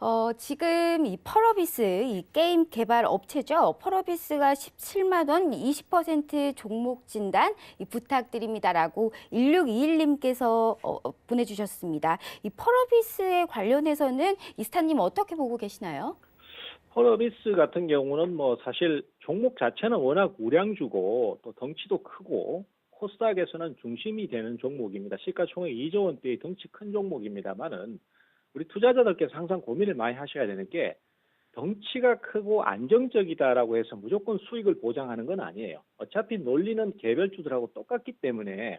어, 지금 이 펄어비스 이 게임 개발 업체죠. 펄어비스가 17만 원 20% 종목 진단 이 부탁드립니다라고 1621님께서 어, 어, 보내주셨습니다. 이 펄어비스에 관련해서는 이스타님 어떻게 보고 계시나요? 펄어비스 같은 경우는 뭐 사실 종목 자체는 워낙 우량주고 또 덩치도 크고 코스닥에서는 중심이 되는 종목입니다. 시가총액 2조 원대의 덩치 큰 종목입니다만은 우리 투자자들께서 항상 고민을 많이 하셔야 되는 게 덩치가 크고 안정적이다라고 해서 무조건 수익을 보장하는 건 아니에요. 어차피 논리는 개별주들하고 똑같기 때문에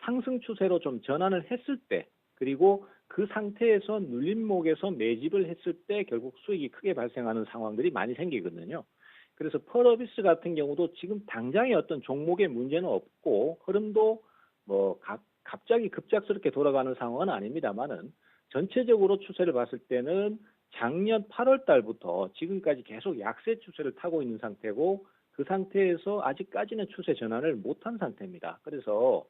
상승 추세로 좀 전환을 했을 때 그리고 그 상태에서 눌림목에서 매집을 했을 때 결국 수익이 크게 발생하는 상황들이 많이 생기거든요. 그래서 펄어비스 같은 경우도 지금 당장의 어떤 종목의 문제는 없고 흐름도 뭐 갑, 갑자기 급작스럽게 돌아가는 상황은 아닙니다만은 전체적으로 추세를 봤을 때는 작년 8월 달부터 지금까지 계속 약세 추세를 타고 있는 상태고 그 상태에서 아직까지는 추세 전환을 못한 상태입니다. 그래서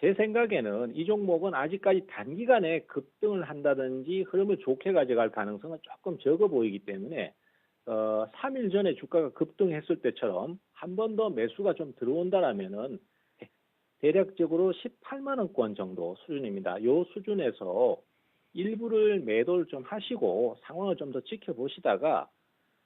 제 생각에는 이 종목은 아직까지 단기간에 급등을 한다든지 흐름을 좋게 가져갈 가능성은 조금 적어 보이기 때문에 어, 3일 전에 주가가 급등했을 때처럼 한 번 더 매수가 좀 들어온다라면은 대략적으로 18만 원권 정도 수준입니다. 요 수준에서 일부를 매도를 좀 하시고 상황을 좀 더 지켜보시다가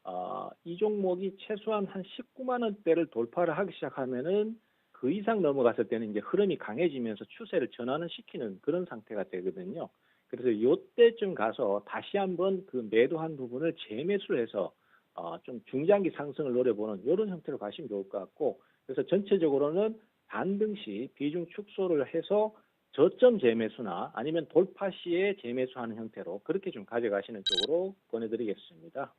어, 이 종목이 최소한 한 19만 원대를 돌파를 하기 시작하면은 그 이상 넘어갔을 때는 이제 흐름이 강해지면서 추세를 전환을 시키는 그런 상태가 되거든요. 그래서 요때쯤 가서 다시 한번 그 매도한 부분을 재매수를 해서 어, 좀 중장기 상승을 노려보는 이런 형태로 가시면 좋을 것 같고 그래서 전체적으로는 반등 시 비중 축소를 해서 저점 재매수나 아니면 돌파 시에 재매수하는 형태로 그렇게 좀 가져가시는 쪽으로 권해드리겠습니다.